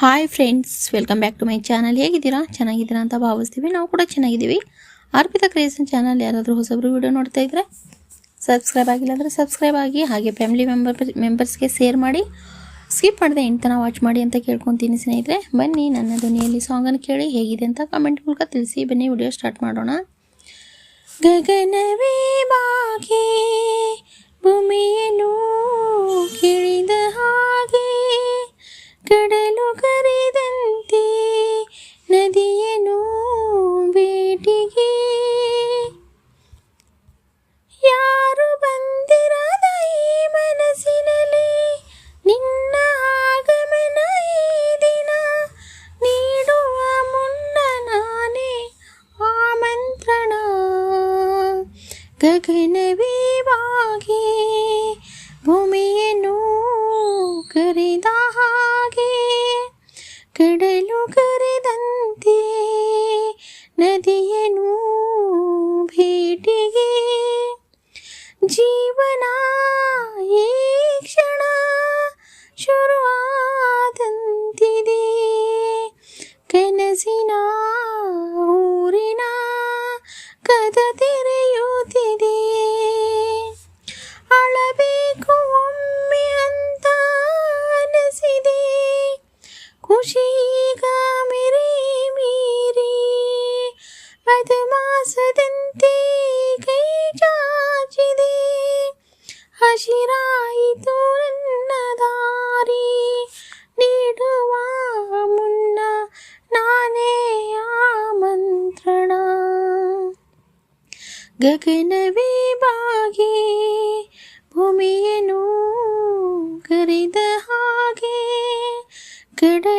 Hi friends welcome back to my channel ಹೇಗಿದ್ದೀರಾ? ಚೆನ್ನಾಗಿದ್ದೀರಾ ಅಂತ ಭಾವಿಸ್ತೀವಿ. ನಾವು ಕೂಡ ಚೆನ್ನಾಗಿದ್ದೀವಿ. ಅರ್ಪಿತಾ ಕ್ರಿಯೇಷನ್ ಚಾನಲ್ ಯಾರಾದರೂ ಹೊಸಬ್ರು ವೀಡಿಯೋ ನೋಡ್ತಾ ಇದ್ರೆ ಸಬ್ಸ್ಕ್ರೈಬ್ ಆಗಿಲ್ಲ ಅಂದರೆ ಸಬ್ಸ್ಕ್ರೈಬ್ ಆಗಿ, ಹಾಗೆ ಫ್ಯಾಮಿಲಿ ಮೆಂಬರ್ ಮೆಂಬರ್ಸ್ಗೆ ಶೇರ್ ಮಾಡಿ ಸ್ಕಿಪ್ ಮಾಡಿದೆ ಇಂಥನ ವಾಚ್ ಮಾಡಿ ಅಂತ ಕೇಳ್ಕೊತೀನಿ ಸ್ನೇಹಿತರೆ. ಬನ್ನಿ, ನನ್ನ ಧ್ವನಿಯಲ್ಲಿ ಸಾಂಗನ್ನು ಕೇಳಿ ಹೇಗಿದೆ ಅಂತ ಕಮೆಂಟ್ ಮೂಲಕ ತಿಳಿಸಿ. ಬನ್ನಿ ವಿಡಿಯೋ ಸ್ಟಾರ್ಟ್ ಮಾಡೋಣ. ಗಗನವೇ ಬಾಗಿ ಗಗನವೇ ಬಾಗಿ ಭೂಮಿಯನ್ನು ಕರೆದ ಹಾಗೆ ಕಡಲು ಕರೆದಂತೆ ನದಿಯನ್ನು ಭೇಟಿಗೆ ಜೀವನ ಹಸಿರಾಯಿತು ನನ್ನ ದಾರಿ ನೀಡುವ ಮುನ್ನ ನಾನೇ ಆಮಂತ್ರಣ ಗಗನವೇ ಬಾಗಿ ಭೂಮಿಯನ್ನು ಕರೆದ ಹಾಗೆ ಕಡಲನ್ನು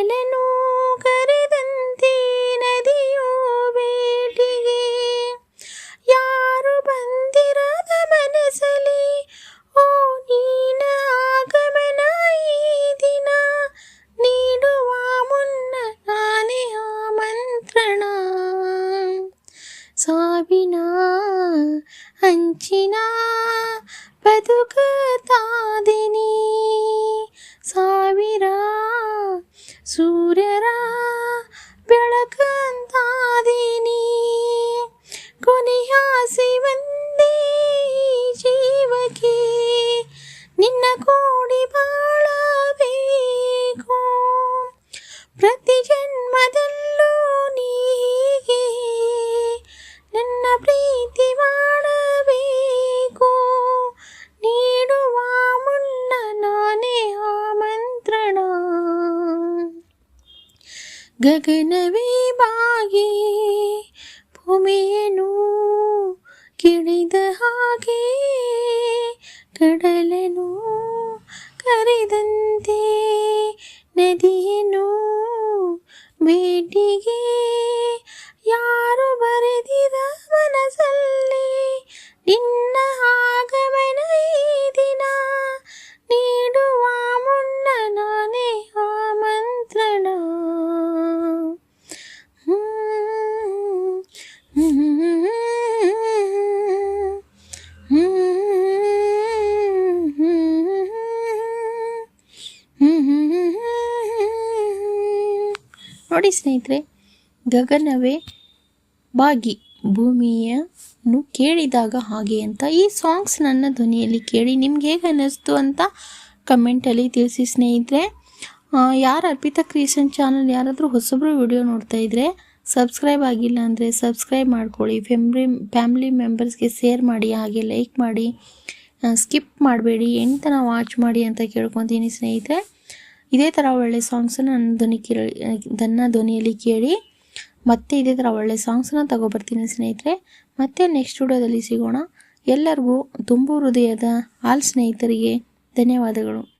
ಹಂಚಿನ ಬದುಕುತ್ತಾದಿನಿ ಸಾವಿರ ಸೂರ್ಯರ ಬೆಳಕಂತಾದಿನಿ. ಕೊನೆಯಾಸಿ ಒಂದೇ ಜೀವಕ್ಕೆ ನಿನ್ನ ಕೂಡಿ ಗಗನವೇ ಬಾಗಿ ಭೂಮಿಯನ್ನು ಕಿಳಿದ ಹಾಗೆ ಕಡಲನು ಕರೆದಂತೆ ನದಿಯನ್ನು ಭೇಟಿಗೆ ನೋಡಿ ಸ್ನೇಹಿತರೆ, ಗಗನವೇ, ಬಾಗಿ, ಭೂಮಿಯನ್ನು ಕೇಳಿದಾಗ ಹಾಗೆ ಅಂತ ಈ ಸಾಂಗ್ಸ್ ನನ್ನ ಧ್ವನಿಯಲ್ಲಿ ಕೇಳಿ ನಿಮ್ಗೆ ಹೇಗೆ ಅನ್ನಿಸ್ತು ಅಂತ ಕಮೆಂಟಲ್ಲಿ ತಿಳಿಸಿ ಸ್ನೇಹಿತರೆ. ಯಾರು ಅರ್ಪಿತಾ ಕ್ರಿಯೇಷನ್ ಚಾನಲ್ ಯಾರಾದರೂ ಹೊಸಬ್ರು ವಿಡಿಯೋ ನೋಡ್ತಾ ಇದ್ರೆ ಸಬ್ಸ್ಕ್ರೈಬ್ ಆಗಿಲ್ಲ ಅಂದರೆ ಸಬ್ಸ್ಕ್ರೈಬ್ ಮಾಡ್ಕೊಳ್ಳಿ. ಫ್ಯಾಮ್ಲಿ ಫ್ಯಾಮಿಲಿ ಮೆಂಬರ್ಸ್ಗೆ ಶೇರ್ ಮಾಡಿ, ಹಾಗೆ ಲೈಕ್ ಮಾಡಿ ಸ್ಕಿಪ್ ಮಾಡಬೇಡಿ. ಎಂಟನ ವಾಚ್ ಮಾಡಿ ಅಂತ ಕೇಳ್ಕೊತೀನಿ ಸ್ನೇಹಿತರೆ. ಇದೇ ಥರ ಒಳ್ಳೆ ಸಾಂಗ್ಸನ್ನ ನನ್ನ ಧ್ವನಿ ಕೇಳಿ, ನನ್ನ ಧ್ವನಿಯಲ್ಲಿ ಕೇಳಿ ಮತ್ತೆ ಇದೇ ಥರ ಒಳ್ಳೆ ಸಾಂಗ್ಸನ್ನ ತಗೋಬರ್ತೀನಿ ಸ್ನೇಹಿತರೆ. ಮತ್ತೆ ನೆಕ್ಸ್ಟ್ ವಿಡಿಯೋದಲ್ಲಿ ಸಿಗೋಣ. ಎಲ್ಲರಿಗೂ ತುಂಬು ಹೃದಯದ ಆಲ್ ಸ್ನೇಹಿತರಿಗೆ ಧನ್ಯವಾದಗಳು.